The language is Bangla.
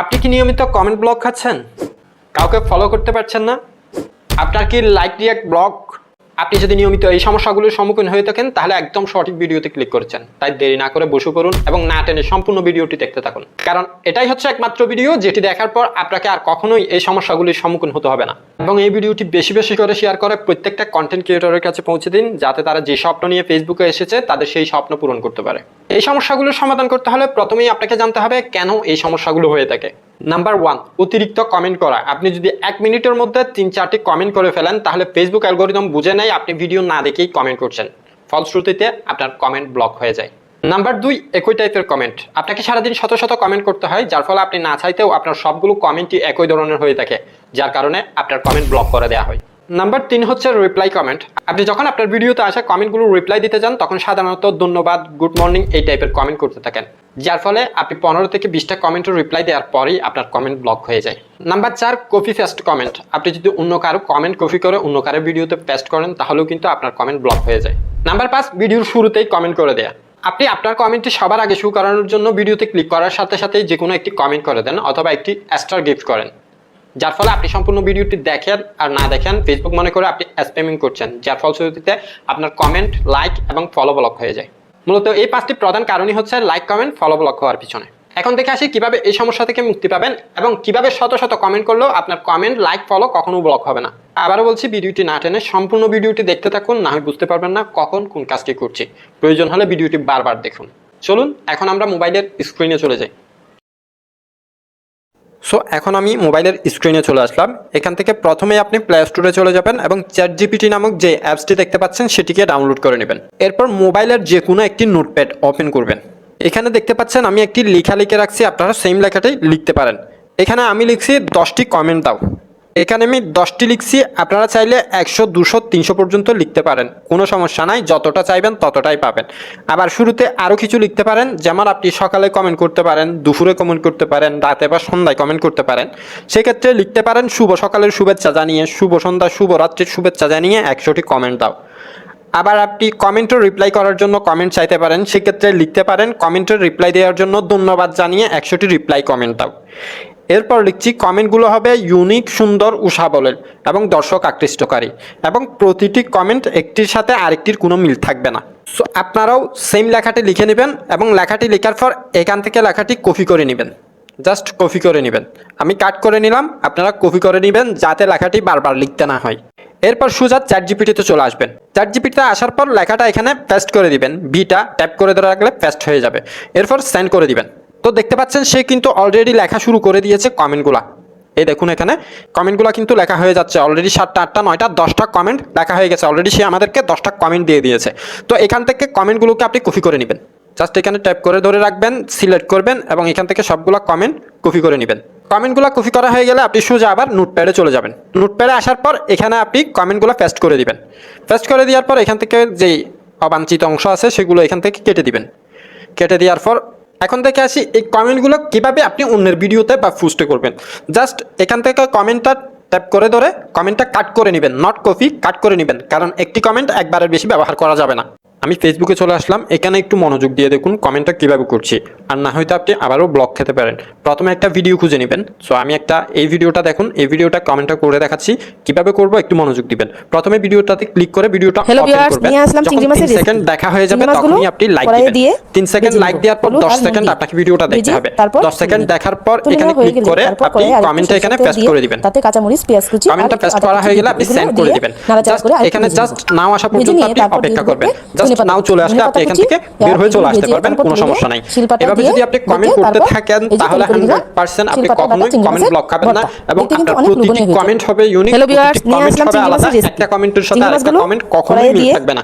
আপনি কি নিয়মিত কমেন্ট ব্লক খাচ্ছেন? কাউকে ফলো করতে পারছেন না? আপনার কি লাইক রিয়াক্ট ব্লক আপনি যদি নিয়মিত এই সমস্যাগুলোর সম্মুখীন হয়ে থাকেন, তাহলে একদম সঠিক ভিডিওতে ক্লিক করেছেন। তাই দেরি না করে বসে পড়ুন এবং না টেনে সম্পূর্ণ ভিডিওটি দেখতে থাকুন। কারণ এটাই হচ্ছে একমাত্র ভিডিও, যেটি দেখার পর আপনাকে আর কখনোই এই সমস্যাগুলির সম্মুখীন হতে হবে না। এবং এই ভিডিওটি বেশি বেশি করে শেয়ার করে প্রত্যেকটা কন্টেন্ট ক্রিয়েটরের কাছে পৌঁছে দিন, যাতে তারা যে স্বপ্ন নিয়ে ফেসবুকে এসেছে, তাদের সেই স্বপ্ন পূরণ করতে পারে। এই সমস্যাগুলোর সমাধান করতে হলে প্রথমেই আপনাকে জানতে হবে কেন এই সমস্যাগুলো হয়ে থাকে। নাম্বার ওয়ান অতিরিক্ত কমেন্ট করা। আপনি যদি এক মিনিটের মধ্যে তিন চারটি কমেন্ট করে ফেলেন, তাহলে ফেসবুক অ্যালগোরিদম বুঝে নেয় আপনি ভিডিও না দেখেই কমেন্ট করছেন। ফলশ্রুতিতে আপনার কমেন্ট ব্লক হয়ে যায়। নাম্বার দুই, একই টাইপের কমেন্ট আপনাকে সারাদিন শত শত কমেন্ট করতে হয়, যার ফলে আপনি না চাইতেও আপনার সবগুলো কমেন্টই একই ধরনের হয়ে থাকে, যার কারণে আপনার কমেন্ট ব্লক করে দেওয়া হয়। নাম্বার তিন হচ্ছে রিপ্লাই কমেন্ট আপনি যখন আপনার ভিডিওতে আসা কমেন্টগুলো রিপ্লাই দিতে যান, তখন সাধারণত ধন্যবাদ গুড মর্নিং এই টাইপের কমেন্ট করতে থাকেন। যার ফলে আপনি পনেরো থেকে বিশটা কমেন্টের রিপ্লাই দেওয়ার পরেই আপনার কমেন্ট ব্লক হয়ে যায়। নাম্বার চার কপি পেস্ট কমেন্ট আপনি যদি অন্য কারও কমেন্ট কপি করে অন্য কারও ভিডিওতে পেস্ট করেন, তাহলেও কিন্তু আপনার কমেন্ট ব্লক হয়ে যায়। নাম্বার পাঁচ ভিডিওর শুরুতেই কমেন্ট করে দেয়া। আপনি আপনার কমেন্টটি সবার আগে শু করানোর জন্য ভিডিওতে ক্লিক করার সাথে সাথেই যে কোনো একটি কমেন্ট করে দেন অথবা একটি স্টার গিফট করেন। যার ফলে আপনি সম্পূর্ণ ভিডিওটি দেখেন আর না দেখেন ফেসবুক মনে করে আপনি স্প্যামিং করছেন, যার ফলশ্রুতিতে আপনার কমেন্ট লাইক এবং ফলো ব্লক হয়ে যায়। মূলত এই পাঁচটি প্রধান কারণই হচ্ছে লাইক কমেন্ট ফলো ব্লক হওয়ার পিছনে। এখন দেখে আসি কীভাবে এই সমস্যা থেকে মুক্তি পাবেন এবং কীভাবে শত শত কমেন্ট করলেও আপনার কমেন্ট লাইক ফলো কখনো ব্লক হবে না। আবারও বলছি, ভিডিওটি না টেনে সম্পূর্ণ ভিডিওটি দেখতে থাকুন, না হয় বুঝতে পারবেন না কখন কোন কাজটি করছি। প্রয়োজন হলে ভিডিওটি বারবার দেখুন। চলুন, এখন আমরা মোবাইলের স্ক্রিনে চলে যাই। সো এখন আমি মোবাইলের স্ক্রিনে চলে আসলাম। এখান থেকে প্রথমে আপনি প্লে স্টোরে চলে যাবেন এবং চ্যাট জিপিটি নামক যে অ্যাপসটি দেখতে পাচ্ছেন, সেটিকে ডাউনলোড করে নেবেন। এরপর মোবাইলের যে কোনো একটি নোটপ্যাড ওপেন করবেন। এখানে দেখতে পাচ্ছেন, আমি একটি লেখা লিখে রাখছি, আপনারা সেম লেখাটাই লিখতে পারেন। এখানে আমি লিখছি দশটি কমেন্ট দাও। এখানে আমি দশটি লিখছি। আপনারা চাইলে একশো, দুশো, তিনশো পর্যন্ত লিখতে পারেন। কোনো সমস্যা নাই, যতটা চাইবেন ততটাই পাবেন। আবার শুরুতে আরও কিছু লিখতে পারেন, যেমন আপনি সকালে কমেন্ট করতে পারেন, দুপুরে কমেন্ট করতে পারেন, রাতে বা সন্ধ্যায় কমেন্ট করতে পারেন। সেক্ষেত্রে লিখতে পারেন, শুভ সকালের শুভেচ্ছা জানিয়ে, শুভ সন্ধ্যা, শুভ রাত্রির শুভেচ্ছা জানিয়ে একশোটি কমেন্ট দাও। আবার আপনি কমেন্টের রিপ্লাই করার জন্য কমেন্ট চাইতে পারেন, সেক্ষেত্রে লিখতে পারেন কমেন্টের রিপ্লাই দেওয়ার জন্য ধন্যবাদ জানিয়ে একশোটি রিপ্লাই কমেন্ট দাও। এরপর লিখছি, কমেন্টগুলো হবে ইউনিক, সুন্দর উষাবলের এবং দর্শক আকৃষ্টকারী এবং প্রতিটি কমেন্ট একটির সাথে আরেকটির কোনো মিল থাকবে না। সো আপনারাও সেম লেখাটি লিখে নেবেন এবং লেখাটি লেখার পর এখান থেকে লেখাটি কপি করে নেবেন। জাস্ট কপি করে নেবেন। আমি কাট করে নিলাম, আপনারা কপি করে নেবেন যাতে লেখাটি বারবার লিখতে না হয়। এরপর সুজা চ্যাট জিপিটিতে চলে আসবেন। চ্যাট জিপিটিতে আসার পর লেখাটা এখানে পেস্ট করে দিবেন। বিটা ট্যাপ করে ধরে রাখলে পেস্ট হয়ে যাবে। এরপর সেন্ড করে দিবেন। তো দেখতে পাচ্ছেন, সে কিন্তু অলরেডি লেখা শুরু করে দিয়েছে কমেন্টগুলা। এই দেখুন এখানে, কমেন্টগুলো কিন্তু লেখা হয়ে যাচ্ছে। অলরেডি সাতটা, আটটা, নয়টা, দশটা কমেন্ট লেখা হয়ে গেছে। অলরেডি সে আমাদেরকে দশটা কমেন্ট দিয়ে দিয়েছে। তো এখান থেকে কমেন্টগুলোকে আপনি কপি করে নেবেন। জাস্ট এখানে ট্যাপ করে ধরে রাখবেন সিলেক্ট করবেন এবং এখান থেকে সবগুলো কমেন্ট কপি করে নেবেন। কমেন্টগুলো কপি করা হয়ে গেলে আপনি সোজা আবার নোটপ্যাডে চলে যাবেন। নোটপ্যাডে আসার পর এখানে আপনি কমেন্টগুলো পেস্ট করে দিবেন। পেস্ট করে দেওয়ার পর এখান থেকে যেই অবাঞ্ছিত অংশ আছে, সেগুলো এখান থেকে কেটে দিবেন। কেটে দেওয়ার পর এখন থেকে আসি এই কমেন্টগুলো কীভাবে আপনি অন্যের ভিডিওতে বা পোস্টে করবেন। জাস্ট এখান থেকে কমেন্টটা ট্যাপ করে ধরে কমেন্টটা কাট করে নেবেন নট কপি কাট করে নেবেন। কারণ একটি কমেন্ট একবারের বেশি ব্যবহার করা যাবে না। আমি ফেসবুকে চলে আসলাম, এখানে একটু মনোযোগ দিয়ে দেখুন কমেন্টটা কীভাবে করছি। আর না হয়তো আপনি আবারও ব্লক খেতে পারেন। প্রথমে একটা ভিডিও খুঁজে নেবেন। সো আমি একটা এই ভিডিওটা দেখুন এই ভিডিওটা কমেন্টটা করে দেখাচ্ছি। কীভাবে করব একটু মনোযোগ দিবেন। প্রথমে ভিডিওটাতে ক্লিক করে ভিডিওটা ওপেন করবেন। নিয়ে আসলাম যখন চিংড়ি মাছের 3 সেকেন্ড দেখা হয়ে যাবে তখনই আপনি লাইক দিবেন। 3 সেকেন্ড লাইক দেওয়ার পর 10 সেকেন্ড আপনাকে ভিডিওটা দেখতে হবে। 10 সেকেন্ড দেখার পর এখানে ক্লিক করে আপনি কমেন্টটা এখানে পেস্ট করে দিবেন। তাতে কাঁচামরিচ পেঁয়াজ কুচি কমেন্টটা পেস্ট করা হয়ে গেলে আপনি সেন্ড করে দিবেন। এখানে জাস্ট নাও আসা পর্যন্ত আপনি অপেক্ষা করবেন। জাস্ট নাও চলে আসলে আপনি এখান থেকে বের হয়ে চলে আসতে পারবেন কোনো সমস্যা নাই। এভাবে দিয়ে যদি আপনি কমেন্ট করতে থাকেন তাহলে তেল করে 100% আপনি কখনো কখনোই কমেন্ট ব্লক খাবেন না। এবং আপনার প্রতিটি কমেন্ট হবে ইউনিক প্রতিটি কমেন্ট হবে আলাদা। একটা কমেন্টের সাথে আরেকটা কমেন্ট কখনোই মিল থাকবে না।